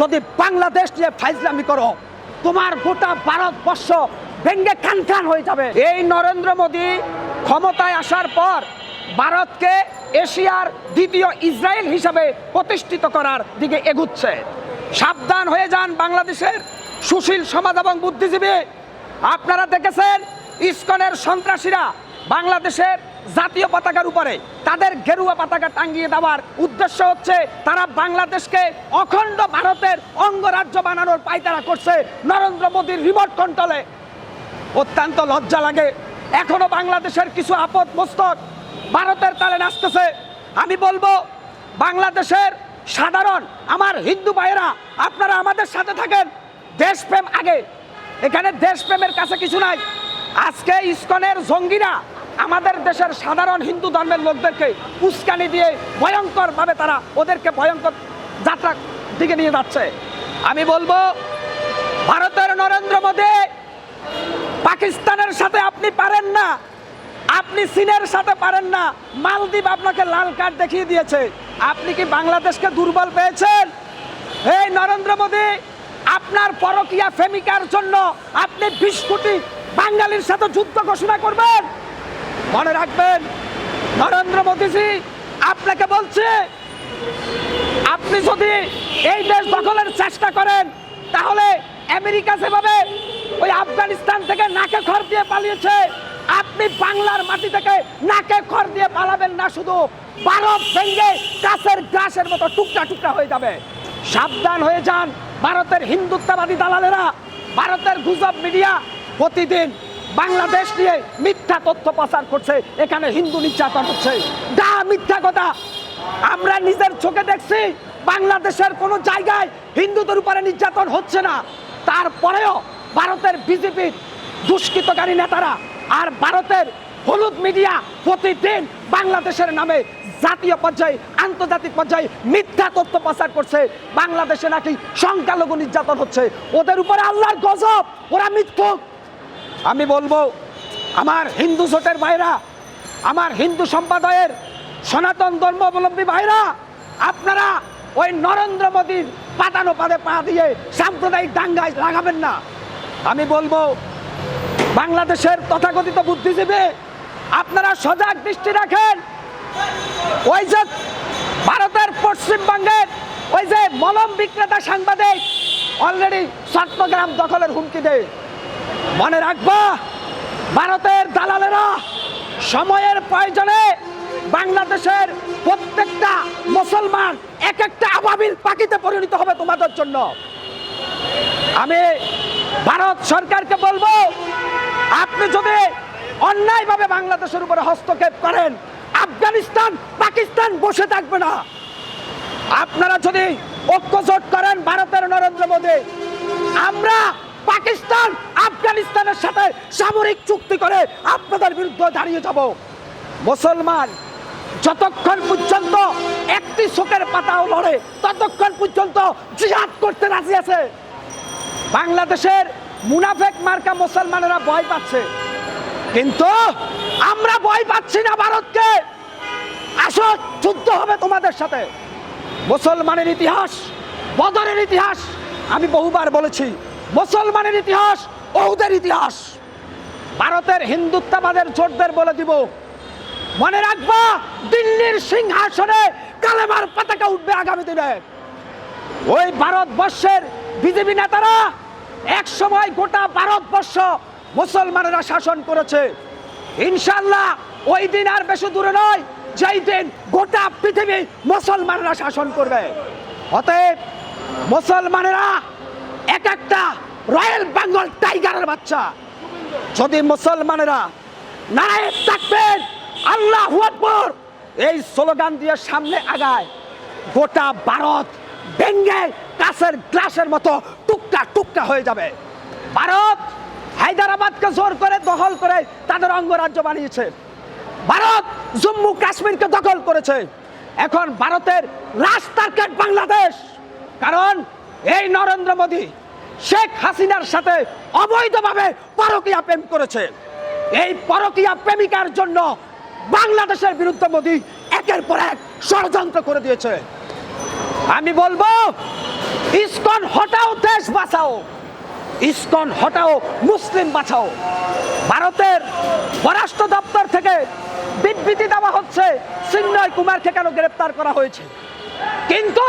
যদি বাংলাদেশ নিয়ে ফাইজলামি করো, তোমার গোটা ভারতবর্ষ ভেঙ্গে খান খান হয়ে যাবে। এই নরেন্দ্র মোদী ক্ষমতায় আসার পর ভারতকে এশিয়ার দ্বিতীয় ইসরায়েল হিসাবে প্রতিষ্ঠিত করার দিকে এগুচ্ছে। সাবধান হয়ে যান বাংলাদেশের সুশীল সমাজ এবং বুদ্ধিজীবী। আপনারা দেখেছেন, ইস্কনের সন্ত্রাসীরা বাংলাদেশের জাতীয় পতাকার উপরে তাদের গেরুয়া পতাকা টাঙ্গিয়ে দেওয়ার উদ্দেশ্য হচ্ছে তারা বাংলাদেশকে অখণ্ড ভারতের অঙ্গরাজ্য বানানোর পায়তারা করছে নরেন্দ্র মোদীর রিমোট কন্ট্রোলে। অত্যন্ত লজ্জা লাগে। এখনও বাংলাদেশের কিছু আপদ মস্তক ভারতের তালে নাচতেছে। আমি বলব, বাংলাদেশের সাধারণ, আমার হিন্দু ভাইয়েরা, আপনারা আমাদের সাথে থাকেন। দেশপ্রেম আগে। এখানে দেশপ্রেমের কাছে কিছু নাই। আজকে ইস্কনের জঙ্গিরা আমাদের দেশের সাধারণ হিন্দু ধর্মের লোকদেরকে উস্কানি দিয়ে ভয়ঙ্করভাবে তারা ওদেরকে ভয়ঙ্কর যাত্রা দিকে নিয়ে যাচ্ছে। আমি বলব, ভারতের নরেন্দ্র মোদী, পাকিস্তানের সাথে আপনি পারেন না, আপনি চীনের সাথে পারেন না, মালদ্বীপ আপনাকে লাল কার্ড দেখিয়ে দিয়েছে। আপনি কি বাংলাদেশকে দুর্বল পেয়েছেন? এই নরেন্দ্র মোদী, আপনার পরকিয়া প্রেমিকার জন্য আপনি বিশ কোটি বাঙালির সাথে যুদ্ধ ঘোষণা করবেন? মনে রাখবেন, নরেন্দ্র মোদীজি আপনাকে বলছে, আপনি যদি এই দেশ দখলের চেষ্টা করেন, তাহলে আমেরিকা সেভাবে ওই আফগানিস্তান থেকে নাকে খড় দিয়ে পালিয়েছে, আপনি বাংলার মাটি থেকে নাকে খড় দিয়ে পালাবেন না, শুধু ভারত ভেঙ্গে কাছের গ্রাসের মতো টুকরা টুকরা হয়ে যাবে। সাবধান হয়ে যান, ভারতের হিন্দুত্ববাদী দালালেরা, ভারতের গুজব মিডিয়া প্রতিদিন বাংলাদেশ নিয়ে মিথ্যা তথ্য প্রচার করছে, এখানে হিন্দু নির্যাতন হচ্ছে। দা মিথ্যা কথা। আমরা নিজের চোখে দেখছি, বাংলাদেশের কোনো জায়গায় হিন্দুদের উপরে নির্যাতন হচ্ছে না। তারপরেও ভারতের বিজেপির দুষ্কৃতকারী নেতারা আর ভারতের হলুদ মিডিয়া প্রতিদিন বাংলাদেশের নামে জাতীয় পর্যায়ে, আন্তর্জাতিক পর্যায়ে মিথ্যা তথ্য প্রচার করছে। বাংলাদেশে নাকি সংখ্যালঘু নির্যাতন হচ্ছে। ওদের উপরে আল্লাহর গজব। ওরা মিথ্যুক। আমি বলব, আমার হিন্দু জোটের ভাইরা, আমার হিন্দু সম্প্রদায়ের সনাতন ধর্মাবলম্বী ভাইরা, আপনারা ওই নরেন্দ্র মোদীর পাতানো পাদে পা দিয়ে সাম্প্রদায়িক দাঙ্গায় লাগাবেন না। আমি বলব, বাংলাদেশের তথাকথিত বুদ্ধিজীবী, আপনারা সজাগ দৃষ্টি রাখেন। ওই যে ভারতের পশ্চিমবঙ্গের ওই যে মলম বিক্রেতা সাংবাদিক অলরেডি চট্টগ্রাম দখলের হুমকি দেয়। মনে রাখবা, ভারতের দালালেরা সময়ের প্রয়োজনে বাংলাদেশের প্রত্যেকটা মুসলমান এক একটা আবাবিল পাখিতে পরিণত হবে তোমাদের জন্য। আমি ভারত সরকারকে বলব, আপনি যদি অন্যায়ভাবে বাংলাদেশের উপরে হস্তক্ষেপ করেন, আফগানিস্তান, পাকিস্তান বসে থাকবে না। আপনারা যদি ঐক্যজোট করেন ভারতের নরেন্দ্র মোদী, আমরা পাকিস্তান আফগানিস্তানের সাথে সামরিক চুক্তি করে আপনাদের বিরুদ্ধে দাঁড়িয়ে যাব। মুসলমান, যতক্ষণ পর্যন্ত একটি শোকের পাতাও লড়ে, ততক্ষণ পর্যন্ত জিহাদ করতে রাজি আছে। বাংলাদেশের মুনাফেক মার্কা মুসলমানেরা ভয় পাচ্ছে। কিন্তু আমরা ভয় পাচ্ছি না ভারতকে। আসো যুদ্ধ হবে তোমাদের সাথে। মুসলমানের ইতিহাস, বদরের ইতিহাস, আমি বহুবার বলেছি মুসলমানের ইতিহাস, ওহুদের ইতিহাস। ভারতের হিন্দুত্ববাদের জোটদের বলে দিব। মনে রাখবা, দিল্লির সিংহাসনে কালেমার পতাকা উঠবে আগামী দিনে। ওই ভারতবর্ষের বিজেপি নেতারা এক সময় গোটা ভারতবর্ষ মুসলমানেরা শাসন করেছে। ইনশাল্লাহ ওই দিন আর বেশি দূরে নয়, যেই দিন গোটা পৃথিবী মুসলমানেরা শাসন করবে। অতএব মুসলমানেরা এক একটা রয়্যাল বেঙ্গল টাইগারের বাচ্চা। যদি মুসলমানেরা নারায়ণ থাকবেন, আল্লাহ আকবর, এই স্লোগান দিয়ে সামনে আগায়। গোটা ভারত ভেঙ্গে কাছের গ্লাসের মতো টুকটা টুকটা হয়ে যাবে। ভারত হায়দ্রাবাদকে জোর করে দখল করে তাদের অঙ্গরাজ্য বানিয়েছে। ভারত জম্মু কাশ্মীরকে দখল করেছে। এখন ভারতের রাস্তার বাংলাদেশ। কারণ এই নরেন্দ্র মোদী শেখ হাসিনার সাথে অবৈধভাবে পরকীয়া প্রেম করেছে। এই পরকীয়া প্রেমিকার জন্য বাংলাদেশের বিরুদ্ধে মোদী একের পর এক ষড়যন্ত্র করে দিয়েছে। আমি বলব, ইসকন হটাও, দেশ বাঁচাও। ইসকন হটাও, মুসলিম বাঁচাও। ভারতের পররাষ্ট্র দপ্তর থেকে বিবৃতি দেওয়া হচ্ছে চিন্ময় কুমারকে কেন গ্রেপ্তার করা হয়েছে? কিন্তু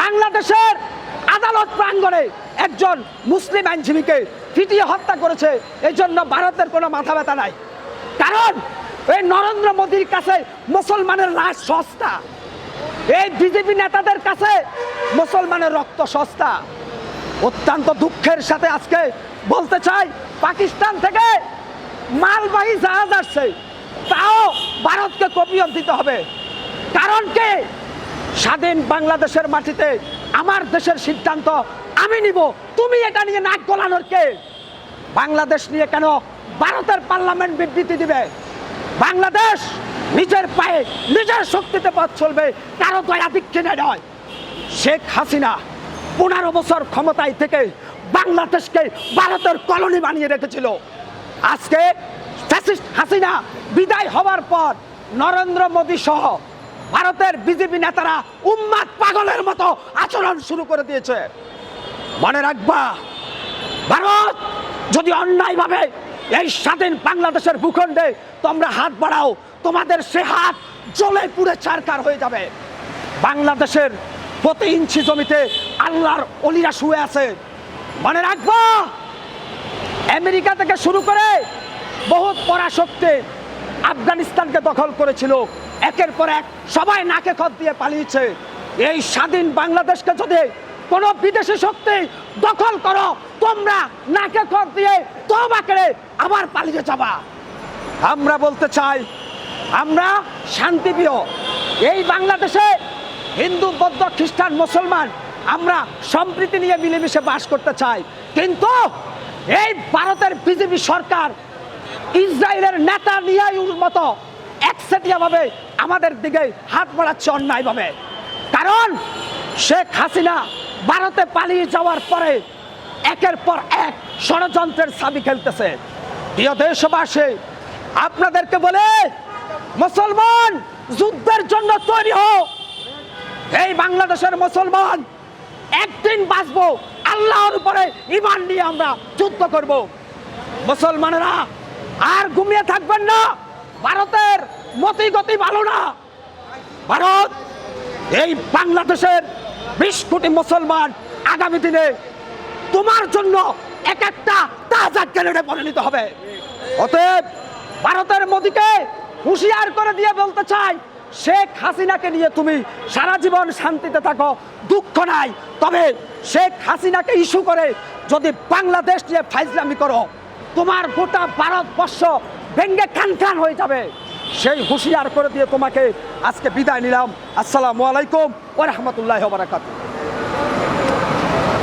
বাংলাদেশের আদালত প্রাঙ্গণে একজন মুসলিম আইনজীবীকে পিটিয়ে হত্যা করেছে এই জন্য ভারতের কোনো মাথা ব্যথা নাই। কারণ এই নরেন্দ্র মোদীর কাছে মুসলমানের লাশ সস্তা। এই বিজেপি নেতাদের কাছে মুসলমানের রক্ত সস্তা। অত্যন্ত দুঃখের সাথে আজকে বলতে চাই, পাকিস্তান থেকে মালবাহী জাহাজ আসছে, তাও ভারতকে কপিয়ত দিতে হবে। কারণ কি? স্বাধীন বাংলাদেশের মাটিতে আমার দেশের সিদ্ধান্ত আমি নিব। তুমি এটা নিয়ে নাক গলানোর কে? বাংলাদেশ নিয়ে কেন ভারতের পার্লামেন্ট বিবৃতি দিবে? বাংলাদেশ নিজের পায়ে নিজের শক্তিতে পথ চলবে, কারও দয়া দীক্ষিণে নয় শেখ হাসিনা পনেরো বছর ক্ষমতায় থেকে বাংলাদেশকে ভারতের কলোনি বানিয়ে রেখেছিল। আজকে হাসিনা বিদায় হওয়ার পর নরেন্দ্র মোদী সহ ভারতের বিজেপি নেতারা উম্মাদ পাগলের মতো আচরণ শুরু করে দিয়েছে। মনে রাখবা, ভারত যদি অন্যায়ভাবে এই স্বাধীন বাংলাদেশের ভূখণ্ডে তোমরা হাত বাড়াও, তোমাদের সে হাত জ্বলে পুড়ে চারকার হয়ে যাবে। বাংলাদেশের প্রতি ইঞ্চি জমিতে আল্লাহর অলিরা শুয়ে আছে। মনে রাখবা, আমেরিকা থেকে শুরু করে বহুত পরাশক্তি আফগানিস্তানকে দখল করেছিল। একের পর এক সবাই নাকে খত দিয়ে পালিয়েছে। এই স্বাধীন বাংলাদেশকে যদি কোনো বিদেশি শক্তি দখল করো, তোমরা নাকে খত দিয়ে তবা করে আবার পালিয়ে যাবা। আমরা বলতে চাই, আমরা শান্তিপ্রিয়। এই বাংলাদেশে হিন্দু, বৌদ্ধ, খ্রিস্টান, মুসলমান আমরা সম্প্রীতি নিয়ে মিলেমিশে বাস করতে চাই। কিন্তু এই ভারতের বিজেপি সরকার ইসরায়েলের নেতা নিয়াইউর মতো একচেটিয়াভাবে আমাদের দিকে হাত বাড়াচ্ছে অন্যায়ভাবে। কারণ শেখ হাসিনা ভারতে পালিয়ে যাওয়ার পরে একের পর এক ষড়যন্ত্রের ছাবি খেলতেছে। প্রিয় দেশবাসী, আপনাদেরকে বলে মুসলমান যুদ্ধের জন্য তৈরি হোক। এই বাংলাদেশের মুসলমান একদিন বাঁচবো, আল্লাহর উপরে ইমান নিয়ে আমরা যুদ্ধ করব। মুসলমানেরা আর ঘুমিয়ে থাকবেন না। ভারতের মতি গতি ভালো না। ভারত, এই বাংলাদেশের বিশ কোটি মুসলমান আগামী দিনে তোমার জন্য এক একটা তাজা গ্রেনেডে পরিণত হবে। অতএব ভারতের মোদীকে হুঁশিয়ার করে দিয়ে বলতে চাই, শেখ হাসিনাকে নিয়ে তুমি সারা জীবন শান্তিতে থাকো, দুঃখ নাই। তবে শেখ হাসিনাকে ইস্যু করে যদি বাংলাদেশ নিয়ে ফাইজলামি করো, তোমার গোটা ভারতবর্ষ ভেঙ্গে খান খান হয়ে যাবে। সেই হুঁশিয়ার করে দিয়ে তোমাকে আজকে বিদায় নিলাম। আসসালামু আলাইকুম ওরহামতুল্লাহ বারাকাতুহ।